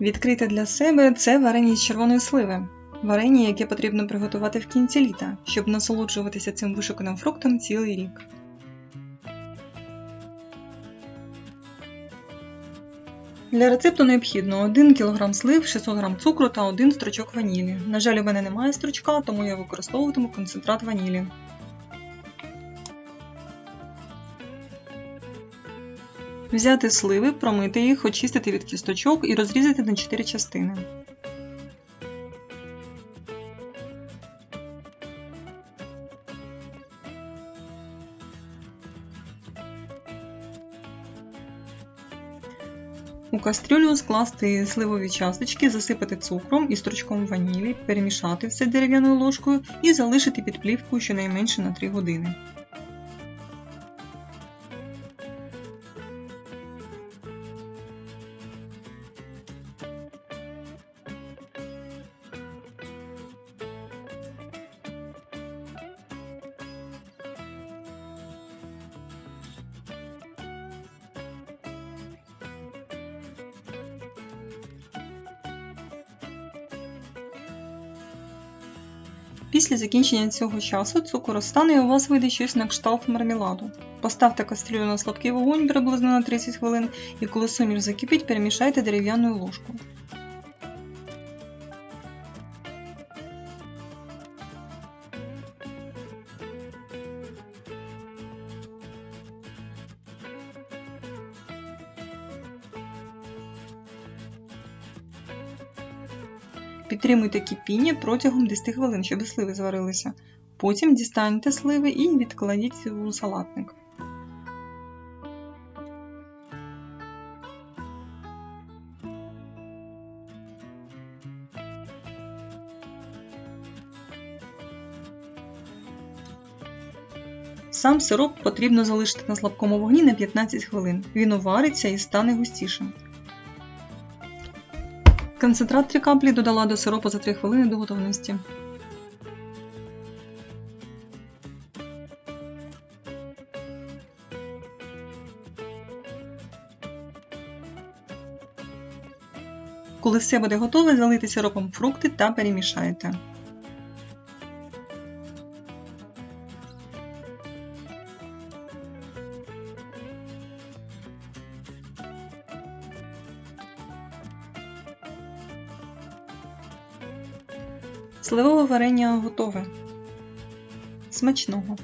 Відкрите для себе це варення з червоної сливи. Варення, яке потрібно приготувати в кінці літа, щоб насолоджуватися цим вишуканим фруктом цілий рік. Для рецепту необхідно 1 кг слив, 600 г цукру та 1 стручок ванілі. На жаль, у мене немає стручка, тому я використовуватиму концентрат ванілі. Взяти сливи, промити їх, очистити від кісточок і розрізати на 4 частини. У кастрюлю скласти сливові часточки, засипати цукром і стручком ванілі, перемішати все дерев'яною ложкою і залишити під плівкою щонайменше на 3 години. Після закінчення цього часу цукор остане і у вас вийде щось на кшталт мармеладу. Поставте кастрюлю на слабкий вогонь приблизно на 30 хвилин і коли суміш закипить, перемішайте дерев'яною ложкою. Підтримуйте кипіння протягом 10 хвилин, щоб сливи зварилися. Потім дістаньте сливи і відкладіть у салатник. Сам сироп потрібно залишити на слабкому вогні на 15 хвилин. Він увариться і стане густішим. Концентрат 3 каплі додала до сиропу за 3 хвилини до готовності. Коли все буде готове, залийте сиропом фрукти та перемішайте. Сливове варення готове. Смачного!